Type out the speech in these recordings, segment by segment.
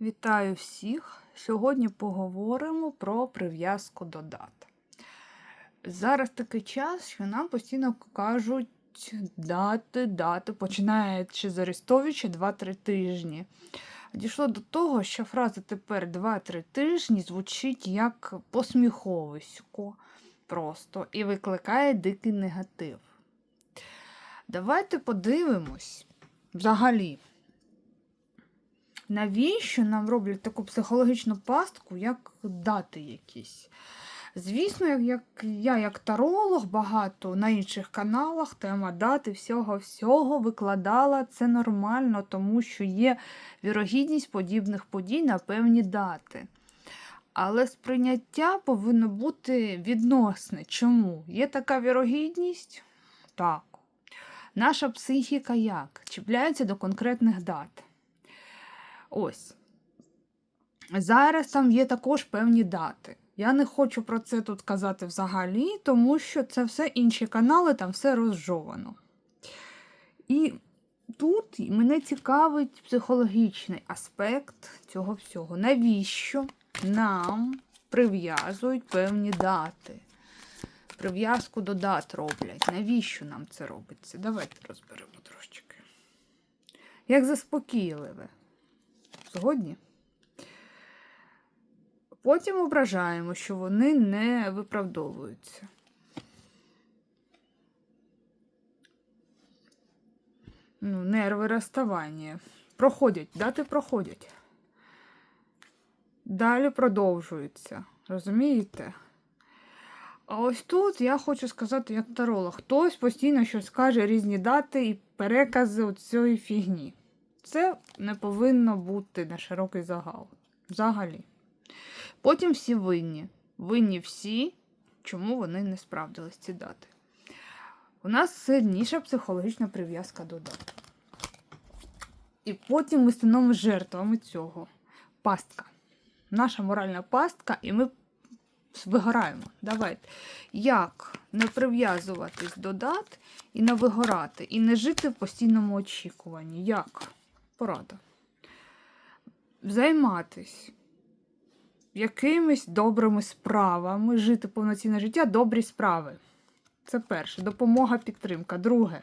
Вітаю всіх! Сьогодні поговоримо про прив'язку до дат. Зараз такий час, що нам постійно кажуть дати, дати, починаючи з Арестовича 2-3 тижні. Дійшло до того, що фраза тепер 2-3 тижні звучить як посміховисько просто і викликає дикий негатив. Давайте подивимось взагалі. Навіщо нам роблять таку психологічну пастку, як дати якісь? Звісно, як, я, як таролог, багато на інших каналах тема дати всього-всього викладала це нормально, тому що є вірогідність подібних подій на певні дати. Але сприйняття повинно бути відносне. Чому? Є така вірогідність? Так. Наша психіка як? Чіпляється до конкретних дат. Ось. Зараз там є також певні дати. Я не хочу про це тут казати взагалі, тому що це все інші канали, там все розжовано. І тут мене цікавить психологічний аспект цього всього. Навіщо нам прив'язують певні дати? Прив'язку до дат роблять. Навіщо нам це робиться? Давайте розберемо трошечки. Як заспокійливе. Згодні? Потім ображаємо, що вони не виправдовуються. Ну, Нерви розставання. Проходять, дати проходять. Далі продовжуються. Розумієте? А ось тут я хочу сказати, як таролог. Хтось постійно щось каже, різні дати і перекази цієї фігні. Це не повинно бути на широкий загал. Взагалі. Потім всі винні. Винні всі, чому вони не справдились ці дати. У нас сильніша психологічна прив'язка до дат. І потім ми становимо жертвами цього. Пастка. Наша моральна пастка, і ми вигораємо. Давайте. Як не прив'язуватись до дат і не вигорати, і не жити в постійному очікуванні? Як? Порада. Займатись якимись добрими справами, жити повноцінне життя, добрі справи. Це перше. Допомога, підтримка. Друге.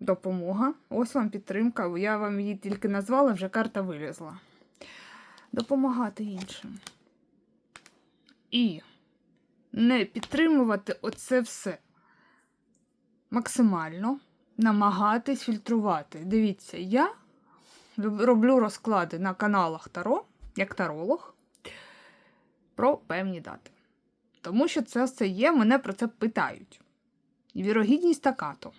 Допомога. Ось вам підтримка. Я вам її тільки назвала, вже карта вилізла. Допомагати іншим. І не підтримувати оце все. Максимально намагатись фільтрувати. Дивіться, я роблю розклади на каналах Таро, як таролог, про певні дати. Тому що це все є, мене про це питають. Вірогідність така то.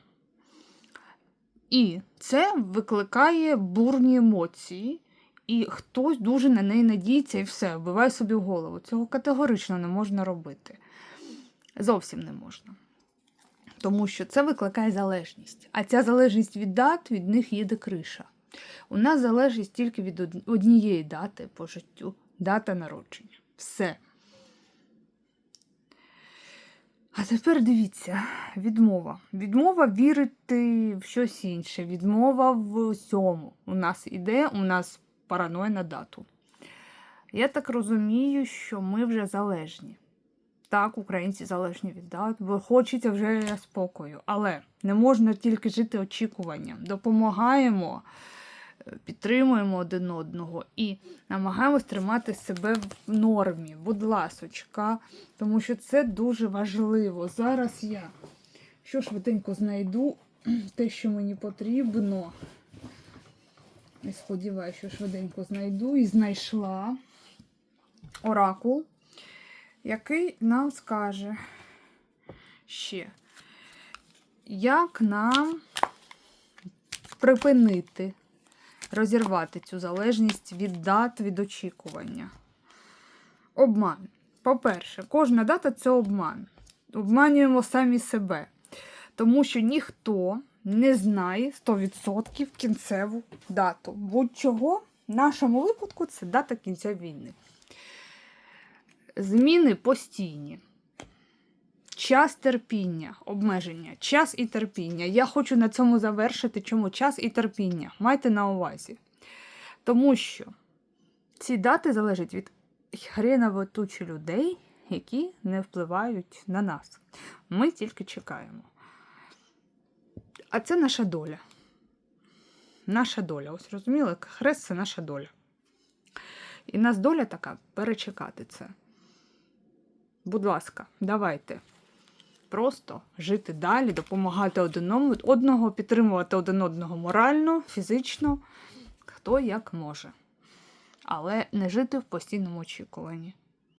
І це викликає бурні емоції, і хтось дуже на неї надіється і все, вбиває собі в голову. Цього категорично не можна робити. Зовсім не можна. Тому що це викликає залежність. А ця залежність від дат, від них їде криша. У нас залежність тільки від однієї дати по життю дата народження. Все. А тепер дивіться, відмова. Відмова вірити в щось інше, відмова в усьому. У нас іде, у нас параноя на дату. Я так розумію, що ми вже залежні. Так, українці залежні від дат, бо хочеться вже спокою. Але не можна тільки жити очікуванням. Допомагаємо, підтримуємо один одного і намагаємось тримати себе в нормі, будь ласочка, тому що це дуже важливо. Зараз я що швиденько знайду те, що мені потрібно. Я сподіваюся, що швиденько знайду і знайшла оракул, який нам скаже ще, як нам припинити розірвати цю залежність від дат від очікування. Обман. По-перше, кожна дата це обман. Обманюємо самі себе. Тому що ніхто не знає 100% кінцеву дату. Будь-чого, в нашому випадку, це дата кінця війни. Зміни постійні. Час терпіння, обмеження, час і терпіння. Я хочу на цьому завершити, чому час і терпіння. Майте на увазі. Тому що ці дати залежать від хреново тучі людей, які не впливають на нас. Ми тільки чекаємо. А це наша доля. Наша доля. Ось розуміли, хрест це наша доля. І нас доля така перечекати це. Будь ласка, давайте просто жити далі, допомагати одному, одного, підтримувати один одного морально, фізично, хто як може. Але не жити в постійному очікуванні.